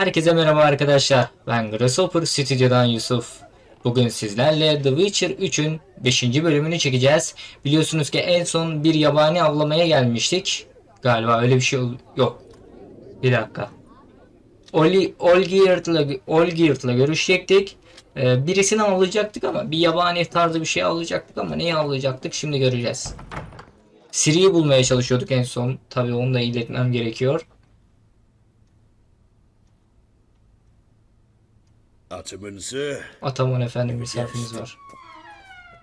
Herkese merhaba arkadaşlar. Ben Grasshopper Stüdyo'dan Yusuf. Bugün sizlerle The Witcher 3'ün 5. bölümünü çekeceğiz. Biliyorsunuz ki en son bir yabani avlamaya gelmiştik. Galiba öyle bir şey yok. Bir dakika. Oli görüşecektik. Ee, birisini avlayacaktık ama bir yabani tarzı bir şey avlayacaktık ama neyi avlayacaktık şimdi göreceğiz. Siri'yi bulmaya çalışıyorduk en son. Tabii onu da iletmem gerekiyor. Ataman, sir. Ataman efendi misafirimiz var.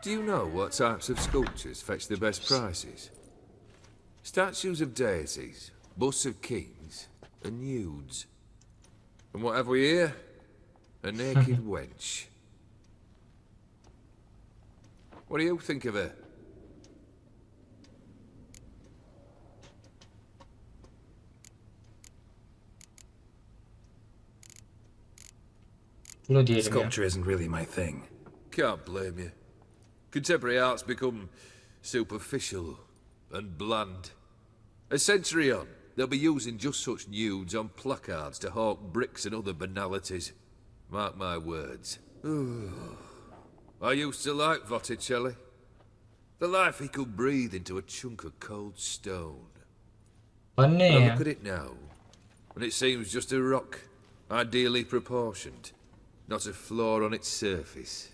Do you know what types of sculptures fetch the best prices? Statues of deities, busts of kings, and nudes. And what have we here? A naked wench. What do you think of her? Bunu diyelim ya. Sculpture isn't really my thing. Can't blame you. Contemporary art's become superficial and bland. A century on, they'll be using just such nudes on placards to hawk bricks and other banalities. Mark my words. I used to like Botticelli. The life he could breathe into a chunk of cold stone. But look at it now, and it seems just a rock, ideally proportioned, not a flaw on its surface.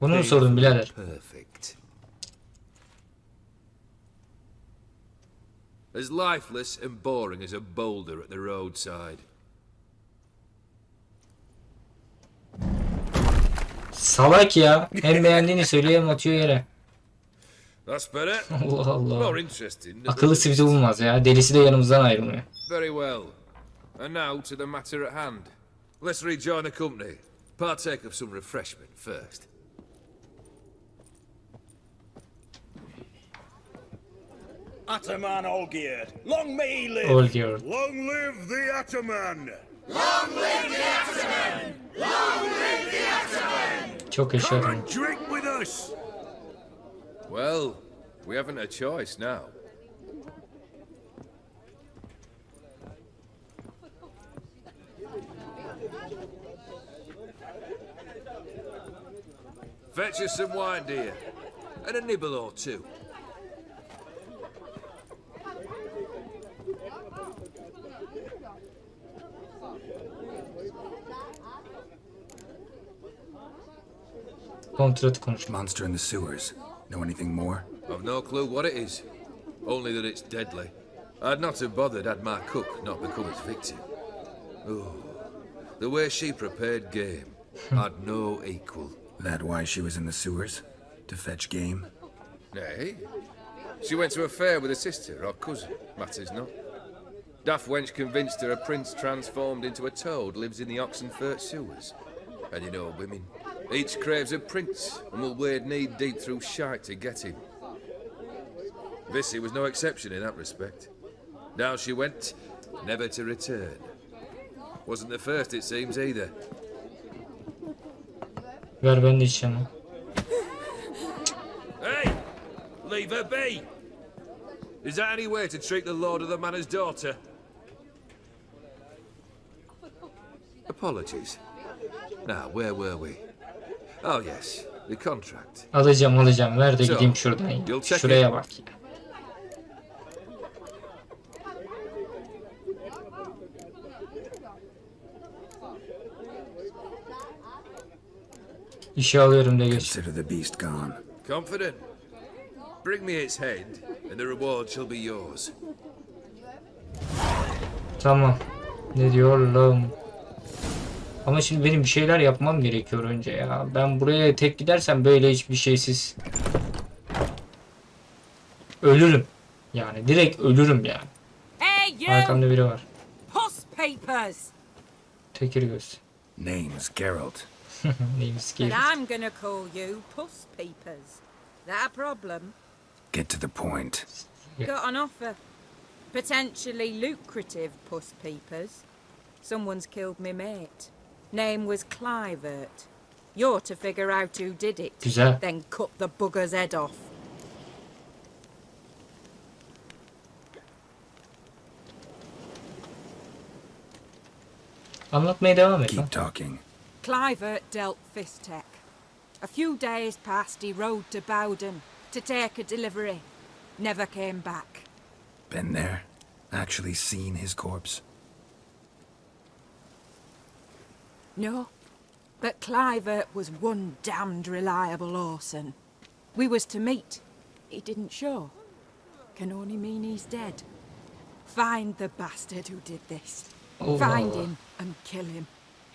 Bunu mu sordun birader? Perfect. As lifeless and boring as a boulder at the roadside. Salak ya. Hem beğendiğini söylüyor hem atıyor yere. That's better. Allah Allah. More interesting. Akıllı sivri bulmaz ya. Delisi de yanımızdan ayrılmıyor. Very well. And now to the matter at hand. Let's rejoin the company. Partake of some refreshment first. Ataman Olgierd, long may he live. Olgierd. Long live the Ataman. Long live the Ataman! Long live the Ataman! Çok Come and drink with us. Well, we haven't a choice now. Fetch us some wine, dear. And a nibble or two. Kontratı konuş. Monster in the sewers. Know anything more? I've no clue what it is. Only that it's deadly. I'd not have bothered had my cook not become its victim. Oh, the way she prepared game had no equal. That why she was in the sewers? To fetch game? Nay, she went to a fair with a sister or cousin, matters not. Daft wench convinced her a prince transformed into a toad lives in the Oxenfurt sewers. And you know women, each craves a prince and will wade knee deep through shite to get him. Vissy was no exception in that respect. Down she went, never to return. Wasn't the first, it seems, either. Ver ben de içeceğim. Hey! Leave her be! Is that any way to treat the lord of the manor's daughter? Apologies. Now, where were we? Oh, yes, the contract. Alacağım alacağım. Ver de So, gideyim şuradan. Şuraya bak ya. İşe alıyorum de geç. Consider the beast gone. Confident? Bring me its head, and the reward shall be yours. Tamam. Ne diyor lan? Ama şimdi benim bir şeyler yapmam gerekiyor önce ya. Ben buraya tek gidersem böyle hiçbir şeysiz ölürüm. Yani direkt ölürüm yani. Hey, you! Arkamda biri var. Post papers! Tekir göz. Name's Geralt. Neymiş But? I'm gonna call you Puss Peepers. That a problem? Get to the point. Yeah. Got an offer. Potentially lucrative Puss Peepers. Someone's killed me mate. Name was Clivert. You're to figure out who did it. Güzel. Then cut the bugger's head off. Anlatmaya devam et lan. Keep talking. Clivert dealt Fistek. A few days passed, he rode to Bowden to take a delivery. Never came back. Been there? Actually seen his corpse? No, but Clivert was one damned reliable Orson. We was to meet. He didn't show. Can only mean he's dead. Find the bastard who did this. Allah Find him and kill him.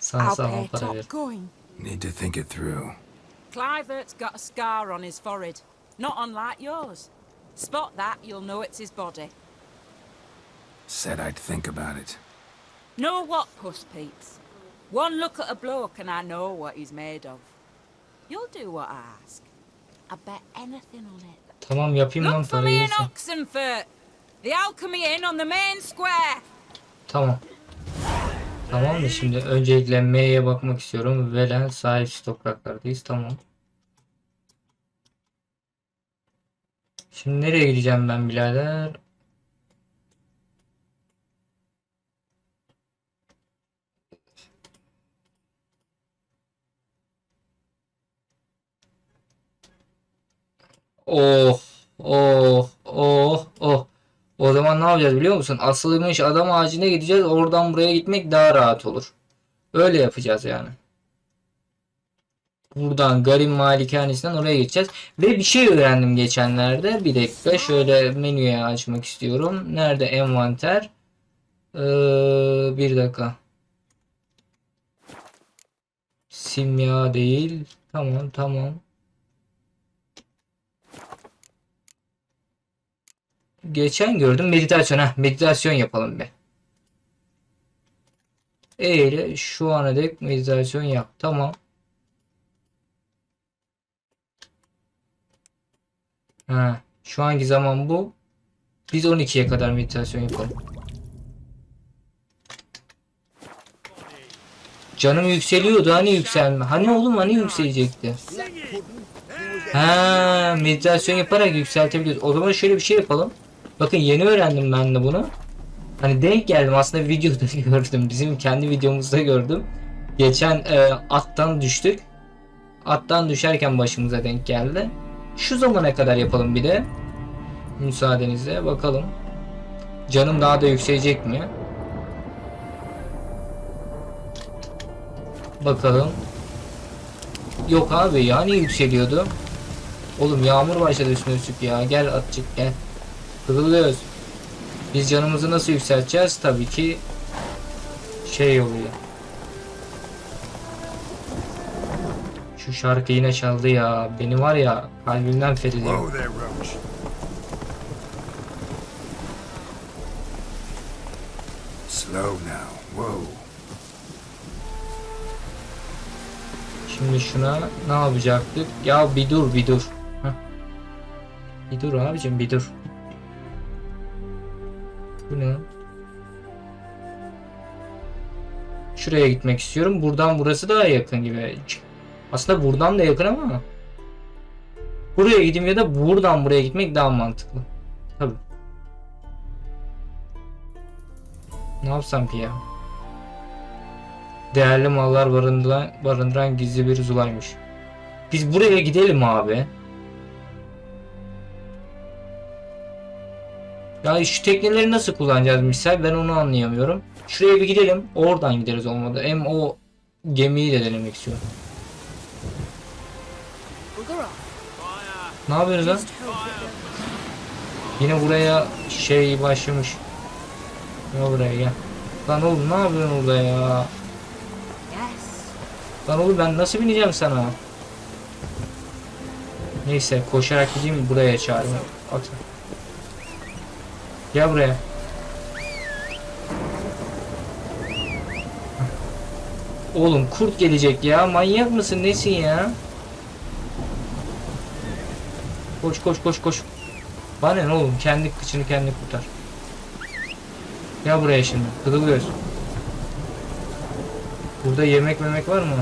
Sana I'll sağlam pay para top coin. Need to think it through. Clivert's got a scar on his forehead, not unlike yours. Spot that, you'll know it's his body. Said I'd think about it. Know what, Puss Peeps? One look at a bloke and I know what he's made of. You'll do what I ask. I bet anything on it. Tamam yapayım lan Look for parayı. me in. Oxenfurt. The Alchemy Inn on the main square. Tamam. Tamam da şimdi öncelikle M'ye bakmak istiyorum. Velen sahipsiz topraklardayız. Tamam. Şimdi nereye gideceğim ben birader? Oh, oh, oh, oh. O zaman ne yapacağız biliyor musun? Asılmış adam ağacına gideceğiz. Oradan buraya gitmek daha rahat olur. Öyle yapacağız yani. Buradan Garim Malikanesi'nden oraya geçeceğiz. Ve bir şey öğrendim geçenlerde. Bir dakika şöyle menüye açmak istiyorum. Nerede envanter? Ee, bir dakika. Simya değil. Tamam tamam. Geçen gördüm meditasyon. ha meditasyon yapalım bir. E ile şu ana dek meditasyon yap. Tamam. Ha, şu anki zaman bu. Biz 12'ye kadar meditasyon yapalım. Canım yükseliyordu hani yükselme. Hani oğlum hani yükselecekti. Ha, meditasyon yaparak yükseltebiliyoruz. O zaman şöyle bir şey yapalım. Bakın yeni öğrendim ben de bunu. Hani denk geldim aslında videoda gördüm. Bizim kendi videomuzda gördüm. Geçen e, attan düştük. Attan düşerken başımıza denk geldi. Şu zamana kadar yapalım bir de. Müsaadenizle bakalım. Canım daha da yükselecek mi? Bakalım. Yok abi yani yükseliyordu. Oğlum yağmur başladı üstüne üstlük ya. Gel atçık gel. Kırılıyoruz. Biz canımızı nasıl yükselteceğiz? Tabii ki şey oluyor. Şu şarkı yine çaldı ya. Beni var ya kalbimden fethediyor. Slow now. Whoa. Şimdi şuna ne yapacaktık? Ya bir dur bir dur. Heh. Bir dur abicim bir dur. Şuraya gitmek istiyorum. Buradan burası daha yakın gibi. Aslında buradan da yakın ama. Buraya gideyim ya da buradan buraya gitmek daha mantıklı. Tabii. Ne yapsam ki ya? Değerli mallar barındıran, barındıran gizli bir zulaymış. Biz buraya gidelim abi. Ya şu tekneleri nasıl kullanacağız misal ben onu anlayamıyorum. Şuraya bir gidelim. Oradan gideriz olmadı. Hem o gemiyi de denemek istiyorum. Ne yapıyoruz lan? Yine buraya şey başlamış. Ya buraya gel. Lan oğlum ne yapıyorsun orada ya? Lan oğlum ben nasıl bineceğim sana? Neyse koşarak gideyim buraya sen. Gel buraya. Oğlum kurt gelecek ya. Manyak mısın? Nesin ya? Koş koş koş koş. Bana ne oğlum? Kendi kıçını kendi kurtar. Gel buraya şimdi. Göz. Burada yemek memek var mı?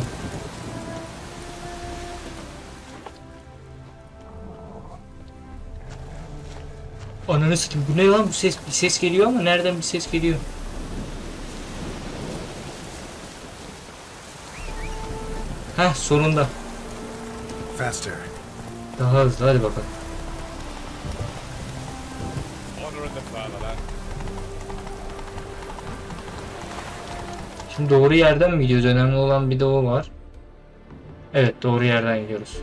Ananı sikeyim. Bu ne lan? Bu ses bir ses geliyor ama nereden bir ses geliyor? Heh sonunda. Faster. Daha hızlı hadi bakalım. Şimdi doğru yerden mi gidiyoruz? Önemli olan bir de o var. Evet doğru yerden gidiyoruz.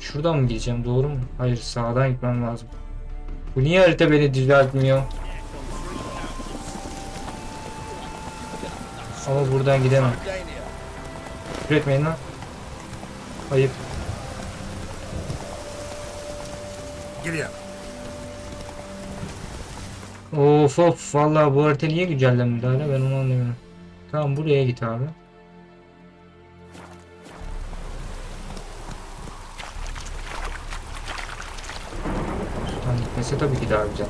Şuradan mı gideceğim doğru mu? Hayır sağdan gitmem lazım. Bu niye harita beni düzeltmiyor? Ama buradan gidemem. Dania. Küfür etmeyin lan. Ayıp. Giddy up. Of of vallahi bu harita niye güncellenmedi hala ben onu anlamıyorum. Tamam buraya git abi. Şuradan gitmesi tabii ki daha güzel.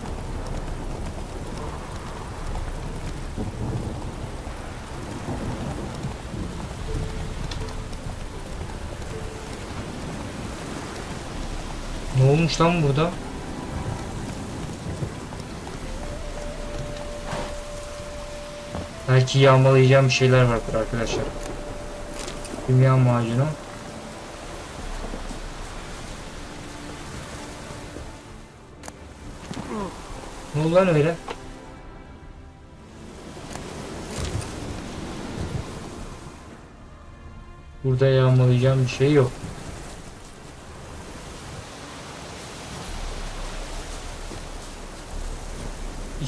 Olmuş lan burada? Belki yağmalayacağım bir şeyler vardır arkadaşlar. Kimya macunu. Ne oldu lan öyle? Burada yağmalayacağım bir şey yok.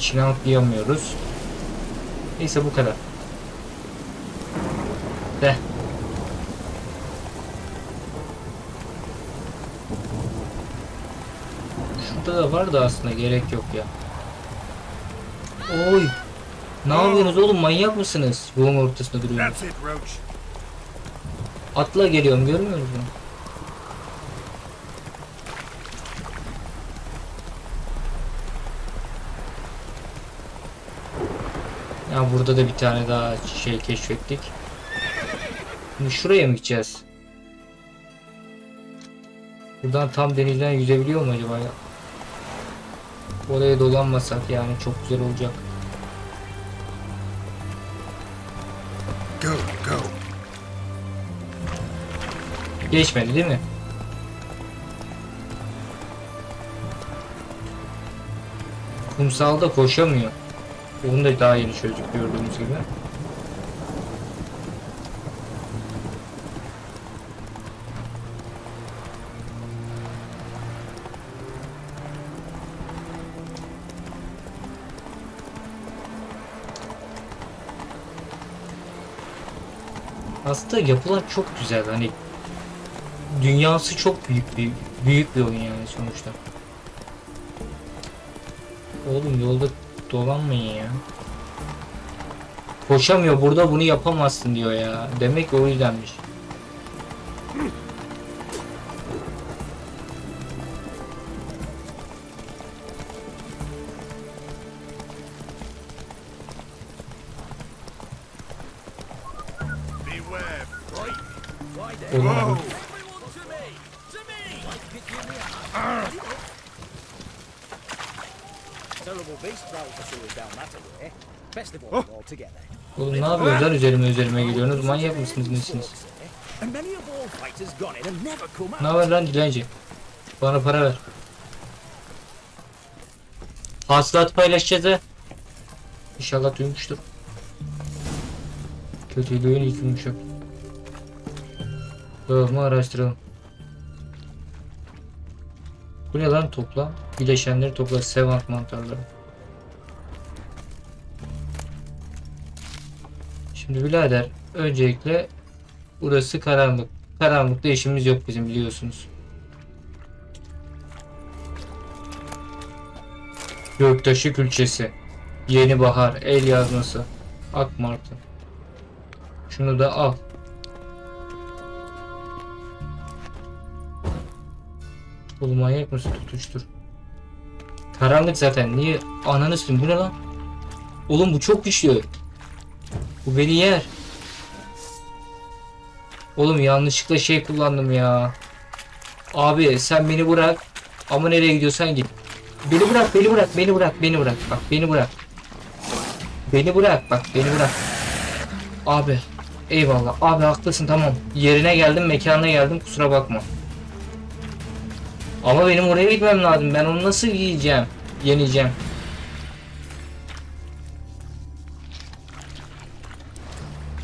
İçine atlayamıyoruz. Neyse bu kadar. De. Şurada da var da aslında gerek yok ya. Oy. Ne yapıyorsunuz oğlum manyak mısınız? Yolun ortasında duruyorsunuz. Atla geliyorum görmüyor musun? Ya burada da bir tane daha şey keşfettik. Şimdi şuraya mı gideceğiz? Buradan tam denizden yüzebiliyor mu acaba ya? Oraya dolanmasak yani çok güzel olacak. Go, go. Geçmedi değil mi? Kumsalda koşamıyor. Onu da daha yeni çözdük gördüğünüz gibi. Aslında yapılar çok güzel hani dünyası çok büyük bir büyük bir oyun yani sonuçta. Oğlum yolda dolanmayın ya. Koşamıyor burada bunu yapamazsın diyor ya. Demek o yüzdenmiş. Üzerime üzerime geliyorsunuz? Manyak mısınız nesiniz? Ne haber lan dilenci? Bana para ver. Hasılat paylaşacağız ha. İnşallah duymuştur. Kötülüğün ilk yumuşak. Dağılma araştıralım. Bu ne lan topla? Bileşenleri topla. Sevant mantarları. Şimdi birader öncelikle burası karanlık. Karanlıkta işimiz yok bizim biliyorsunuz. Göktaşı külçesi. Yeni bahar. El yazması. Ak martı. Şunu da al. Oğlum manyak mısın tutuştur. Karanlık zaten. Niye? Ananı s**eyim. Bu ne lan? Oğlum bu çok güçlü. Bu beni yer. Oğlum yanlışlıkla şey kullandım ya. Abi sen beni bırak. Ama nereye gidiyorsan git. Beni bırak, beni bırak, beni bırak, beni bırak. Bak beni bırak. Beni bırak, bak beni bırak. Abi eyvallah abi haklısın tamam yerine geldim mekana geldim kusura bakma. Ama benim oraya gitmem lazım ben onu nasıl yiyeceğim yeneceğim.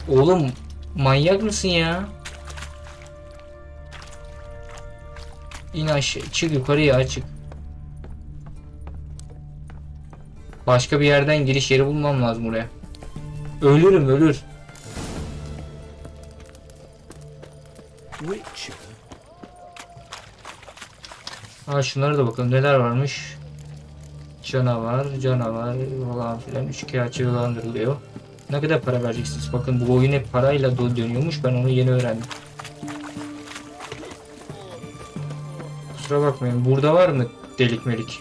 Oğlum manyak mısın ya? İn aşağı çık yukarıya çık. Başka bir yerden giriş yeri bulmam lazım buraya. Ölürüm ölür. Ha şunlara da bakalım neler varmış. Canavar, canavar falan filan üçkağıtçı yılandırılıyor. Ne kadar para vereceksiniz? Bakın bu oyun hep parayla dönüyormuş. Ben onu yeni öğrendim. Kusura bakmayın. Burada var mı delik melik?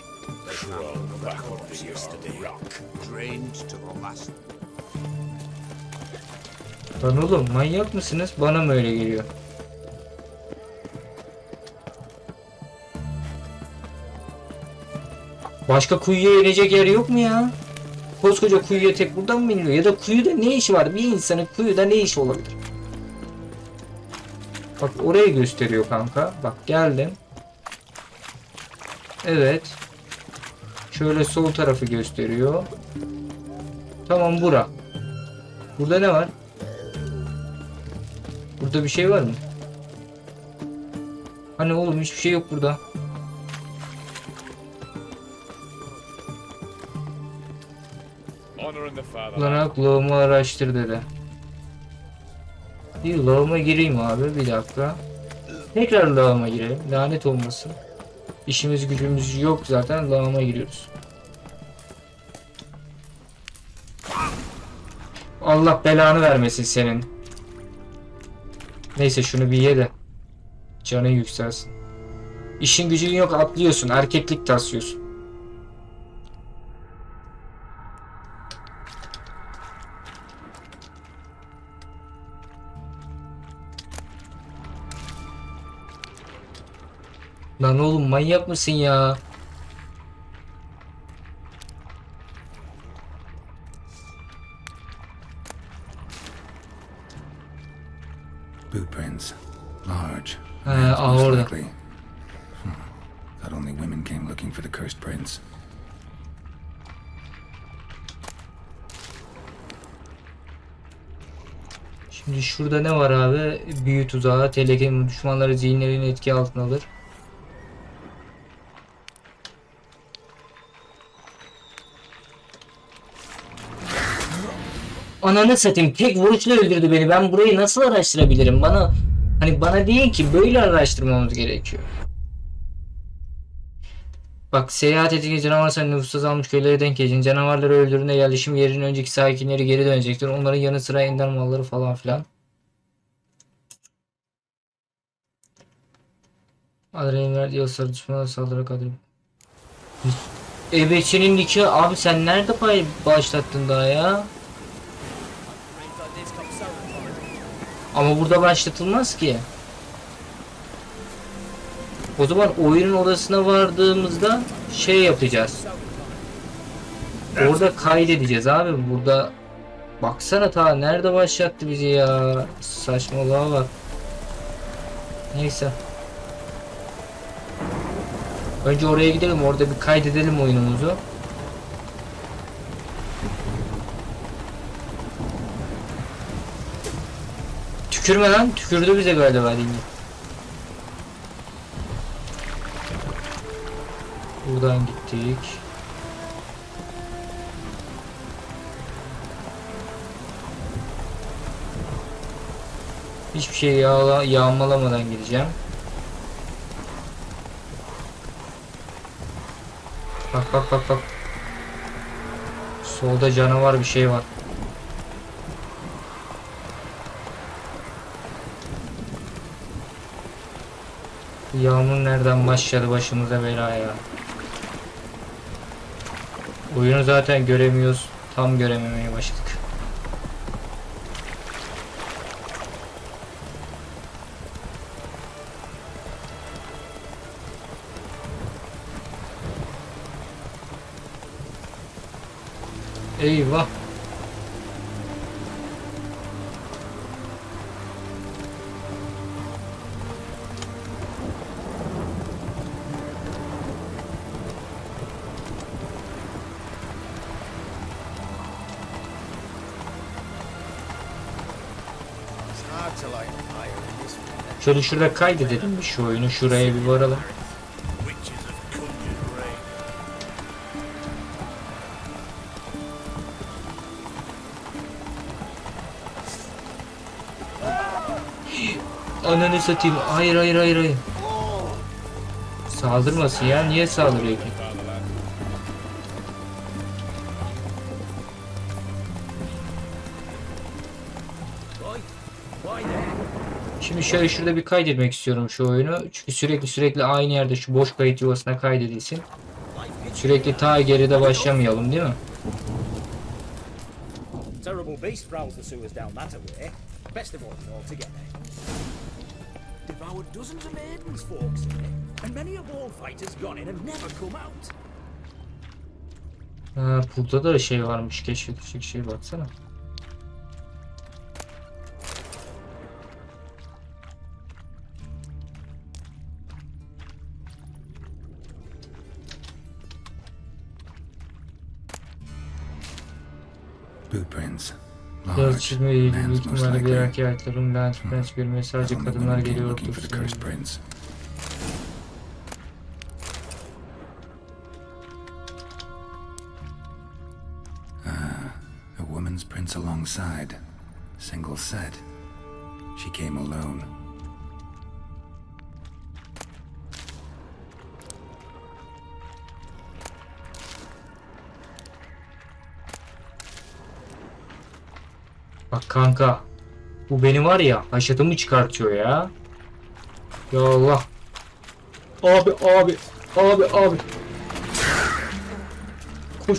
Lan oğlum manyak mısınız? Bana mı öyle geliyor? Başka kuyuya inecek yer yok mu ya? Koskoca kuyuya tek buradan mı iniliyor? Ya da kuyuda ne işi var? Bir insanın kuyuda ne işi olabilir? Bak orayı gösteriyor kanka. Bak geldim. Evet. Şöyle sol tarafı gösteriyor. Tamam bura. Burada ne var? Burada bir şey var mı? Hani oğlum hiçbir şey yok burada. Kullanarak lağımı araştır dedi. Bir lağıma gireyim abi bir dakika. Tekrar lağıma girelim. Lanet olmasın. İşimiz gücümüz yok zaten lağıma giriyoruz. Allah belanı vermesin senin. Neyse şunu bir ye de. Canın yükselsin. İşin gücün yok atlıyorsun. Erkeklik taslıyorsun. Lan oğlum manyak mısın ya? Boot prints. Large. Most orada. likely. Hmm. Only women came looking for the cursed prince. Şimdi şurada ne var abi? Büyü tuzağı, tehlike düşmanları zihinlerini etki altına alır. Ananı satayım tek vuruşla öldürdü beni. Ben burayı nasıl araştırabilirim? Bana hani bana değil ki böyle araştırmamız gerekiyor. Bak seyahat edince canavar sen nüfussuz almış köylere denk geleceksin. Canavarları öldürdüğünde yerleşim yerinin önceki sakinleri geri dönecektir. Onların yanı sıra ender malları falan filan. Adrenalin verdiği sarı düşmana saldırarak adrenalin. Ebeçinin nikahı abi sen nerede pay başlattın daha ya? Ama burada başlatılmaz ki. O zaman oyunun odasına vardığımızda şey yapacağız. Orada kaydedeceğiz abi. Burada baksana ta nerede başlattı bizi ya. Saçmalığa bak. Neyse. Önce oraya gidelim. Orada bir kaydedelim oyunumuzu. Tükürme lan. Tükürdü bize galiba dinle. Buradan gittik. Hiçbir şey yağla, yağmalamadan gideceğim. Bak bak bak bak. Solda canavar bir şey var. Yağmur nereden başladı başımıza bela ya. Oyunu zaten göremiyoruz. Tam görememeye başladık. Eyvah. Şöyle şurada kaydedelim bir şu oyunu. Şuraya bir varalım. Ananı satayım. Hayır hayır hayır hayır. Saldırmasın ya. Niye saldırıyor ki? Şöyle şurada bir kaydetmek istiyorum şu oyunu. Çünkü sürekli sürekli aynı yerde şu boş kayıt yuvasına kaydedilsin. Sürekli ta geride başlamayalım değil mi? Terrible beast prowls the sewers down that way. Best of all altogether. Devoured dozens of maidens, folks say, and many a ball fighter's gone in and never come out. Ha, burada da şey varmış keşfedecek şey baksana. İlgili Man's büyük ihtimalle bir likely. erkek ayakların lens prens görmeye sadece kadınlar geliyor. Ah, a woman's prince alongside. Single set. She came alone. Bak kanka. Bu beni var ya haşatımı çıkartıyor ya. Ya Allah. Abi abi. Abi abi. Koş.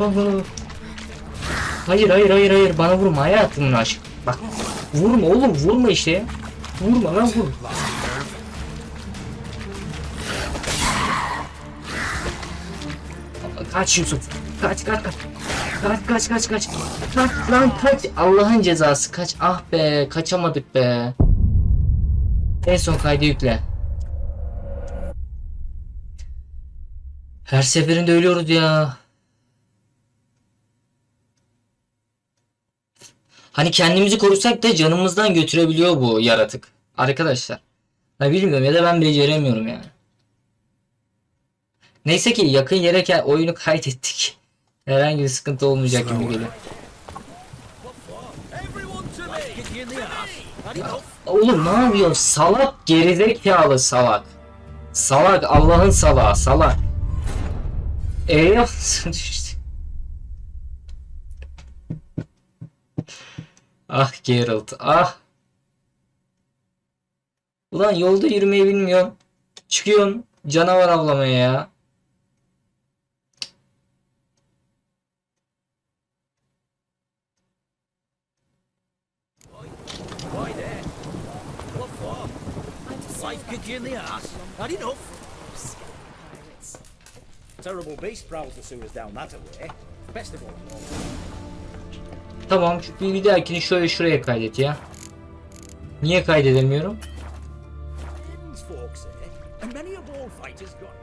Aha. Hayır hayır hayır hayır bana vurma hayatımın aşkı. Bak vurma oğlum vurma işte. Vurma lan vur. Kaç Yusuf. Kaç kaç kaç. Kaç kaç kaç kaç. Kaç lan kaç. Allah'ın cezası kaç. Ah be kaçamadık be. En son kaydı yükle. Her seferinde ölüyoruz ya. Hani kendimizi korusak da canımızdan götürebiliyor bu yaratık. Arkadaşlar. Ha bilmiyorum ya da ben beceremiyorum yani. Neyse ki yakın yere oyunu kaydettik. Herhangi bir sıkıntı olmayacak gibi geliyor. Oğlum ne yapıyorsun? Salak gerizekalı salak. Salak Allah'ın salağı salak. İşte. Ah Geralt ah. Ulan yolda yürümeyi bilmiyorsun. Çıkıyorsun canavar avlamaya ya. You in the ass. Had enough. Terrible beast prowls the sewers down that way. Best of all, Tamam şu bir, bir dahakini şöyle şuraya kaydet ya. Niye kaydedemiyorum? folks say, and many a ball fighter's gone.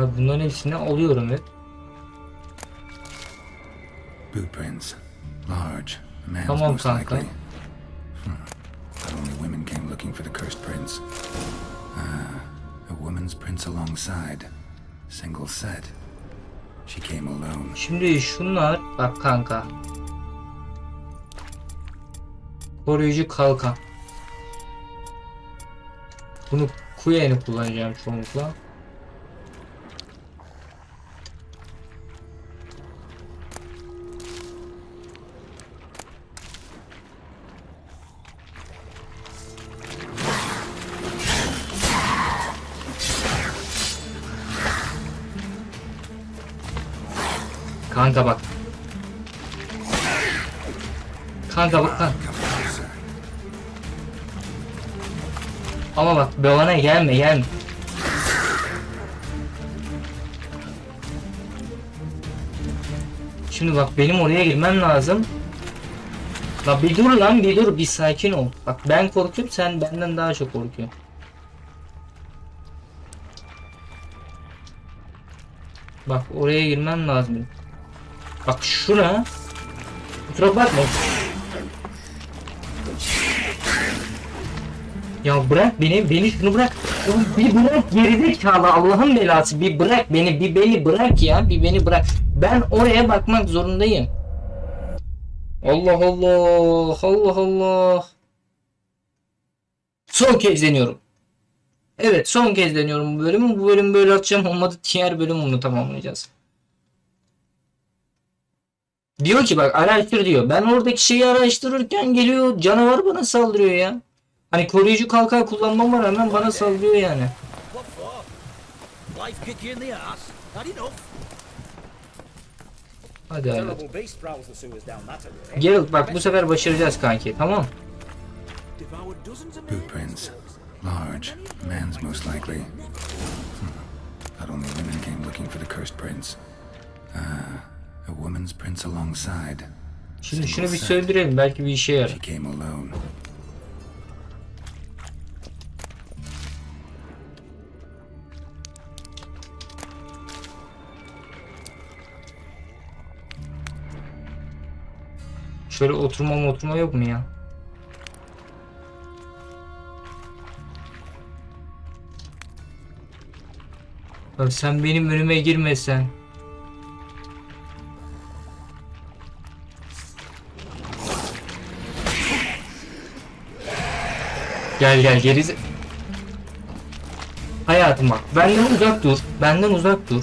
Abi bunların hepsini alıyorum hep. Boot prints. Large. Man's Tamam most kanka. likely. Hmm. Only women came looking for the cursed prince. Ah, a woman's prince alongside. Single set. She came alone. Şimdi şunlar bak kanka. Koruyucu kalkan. Bunu Kuyen'i kullanacağım çoğunlukla. Kanka bak. Kanka bak kanka. Ama bak bana gelme gelme. Şimdi bak benim oraya girmem lazım. La bir dur lan bir dur bir sakin ol. Bak ben korkuyorum sen benden daha çok korkuyorsun. Bak oraya girmem lazım. Bak şuna. Kusura bakma. Ya bırak beni, beni şunu bırak. Bir bırak gerizekalı Allah'ın belası. Bir bırak beni, bir beni bırak ya. Bir beni bırak. Ben oraya bakmak zorundayım. Allah Allah, Allah Allah. Son kez deniyorum. Evet son kez deniyorum bu bölümü. Bu bölüm böyle atacağım olmadı diğer bölüm onu tamamlayacağız. Diyor ki bak araştır diyor. Ben oradaki şeyi araştırırken geliyor canavar bana saldırıyor ya. Hani koruyucu kalkan kullanmama rağmen bana saldırıyor yani. Hadi hadi. Geralt bak bu sefer başaracağız kanki tamam. Blueprints. Large. Man's most likely. Hmm. Not only women came looking for the cursed prince. Ah, a woman's prince alongside. Şimdi şunu bir söndürelim belki bir işe yarar. She came alone. Şöyle oturma oturma yok mu ya? Bak sen benim önüme girmesen. Gel gel geriz. Hayatım bak benden uzak dur. Benden uzak dur.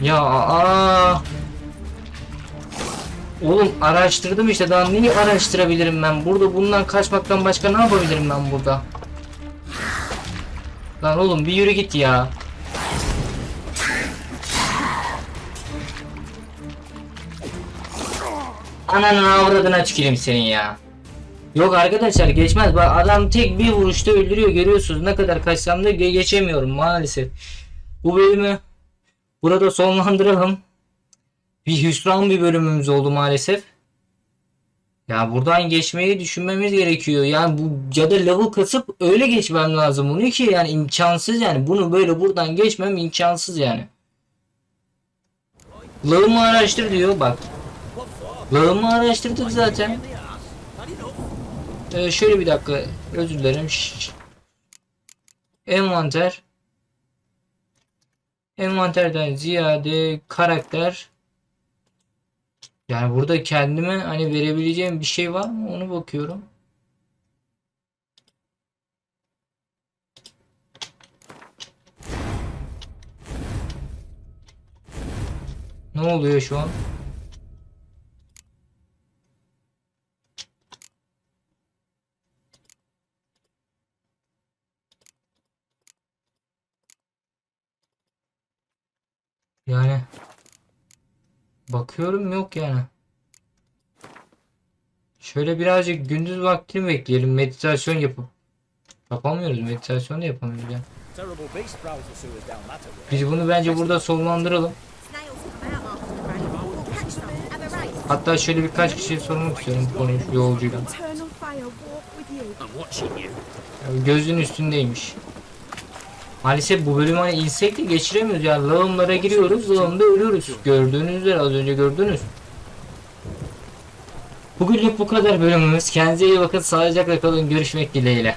Ya aa. Araştırdım işte daha neyi araştırabilirim ben? Burada bundan kaçmaktan başka ne yapabilirim ben burada? Lan oğlum bir yürü git ya. Ananı avradına tüküreyim senin ya. Yok arkadaşlar geçmez. Bak adam tek bir vuruşta öldürüyor görüyorsunuz. Ne kadar kaçsam da ge- geçemiyorum maalesef. Bu bölümü burada sonlandıralım. Bir hüsran bir bölümümüz oldu maalesef. Ya buradan geçmeyi düşünmemiz gerekiyor. Yani bu ya da level kasıp öyle geçmem lazım bunu ki yani imkansız yani. Bunu böyle buradan geçmem imkansız yani. Lağımı araştır diyor bak. Lağımı araştırdık zaten. Ee, şöyle bir dakika özür dilerim. Envanter. Envanterden ziyade karakter. Yani burada kendime hani verebileceğim bir şey var mı onu bakıyorum. Ne oluyor şu an? Yani bakıyorum yok yani. Şöyle birazcık gündüz vaktini bekleyelim meditasyon yapıp. Yapamıyoruz meditasyon da yapamıyoruz yani. Biz bunu bence burada sonlandıralım. Hatta şöyle birkaç kişiye sormak istiyorum bu konuyu yolcuyla. Eternal fire Maalesef bu bölümü hani insek de geçiremiyoruz yani lağımlara giriyoruz lağımda ölüyoruz. Gördüğünüz üzere az önce gördünüz. Bugünlük bu kadar bölümümüz. Kendinize iyi bakın. Sağlıcakla kalın. Görüşmek dileğiyle.